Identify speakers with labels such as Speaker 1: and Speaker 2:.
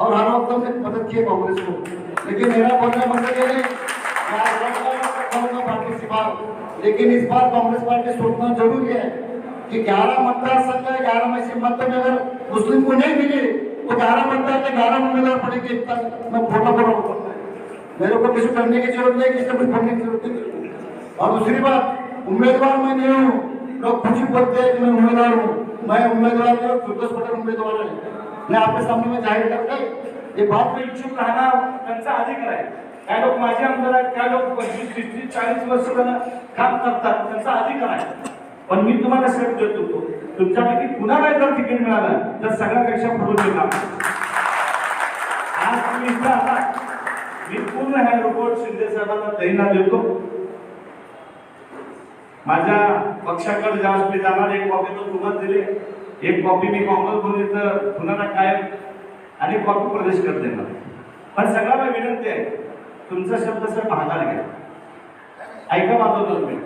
Speaker 1: और हर वक्त हमने मदद की है कांग्रेस को। लेकिन मेरा बोलना मतलब ये है बाहर लेकिन इस बार कांग्रेस पार्टी सोचना ज़रूरी है कि ग्यारह मतदार संघ है, ग्यारह में से मत में अगर मुस्लिम को नहीं मिले तो ग्यारह मतदार के ग्यारह उम्मीदवार पड़ेंगे। मैं बोला बोला मेरे को किसी करने की ज़रूरत नहीं किसी कुछ करने की ज़रूरत नहीं और दूसरी बात, उम्मीदवार मैं नहीं हूँ, लोग खुशी बोलते हैं कि मैं उम्मीदवार हूँ। मैं उम्मीदवार हूँ फिरदोस पटेल उम्मीदवार है। मैं आपके सामने में जाहिर करके ये बात
Speaker 2: आपले इच्छुक राहणार त्यांचा अधिकार आहे। काय लोक माझे आमदार आहेत काय लोक पंचवीस तीस तीस चाळीस वर्ष त्यांना काम करतात त्यांचा अधिकार आहे. पण मी तुम्हाला शब्द देतो तुमच्यापैकी कुणाला जर तिकीट मिळालं तर सगळ्यापेक्षा पुढे देणार आज तुम्ही इथं मी पूर्ण ह्या रोबोट शिंदे साहेबांना तैनात देतो. माझ्या पक्षाकडे ज्यावेळेस मी जाणार एक कॉपी तर पुन्हा दिले. एक कॉपी मी काँग्रेस बोलली तर कुणाला कायम आणि कॉपी प्रदेश करते येणार पण सगळ्यांना विनंती आहे तुमचा शब्द सर भागाला घ्या. ऐका माझं दोन मिनिट.